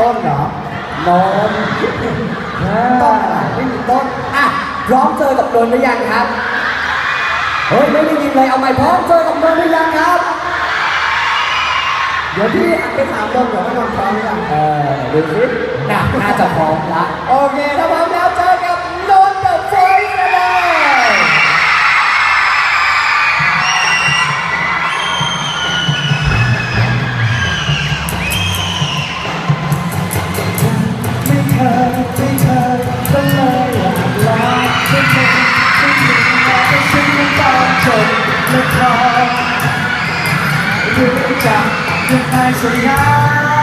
ต้นเหรอนมต้นอะไรไม่มีต้นอะพร้อมเจอกับนนท์หรือยังครับเฮ้ยไม่ได้ยินเลยเอาใหม่พร้อมเจอกับนนท์หรือยังครับ เดี๋ยวพี่อัดไปถามนมก่อนว่านมพร้อมหรือยังเออดูสิน่าน่าจะพร้อมละโอเคถ้าพร้อม จะยังไงสวยงา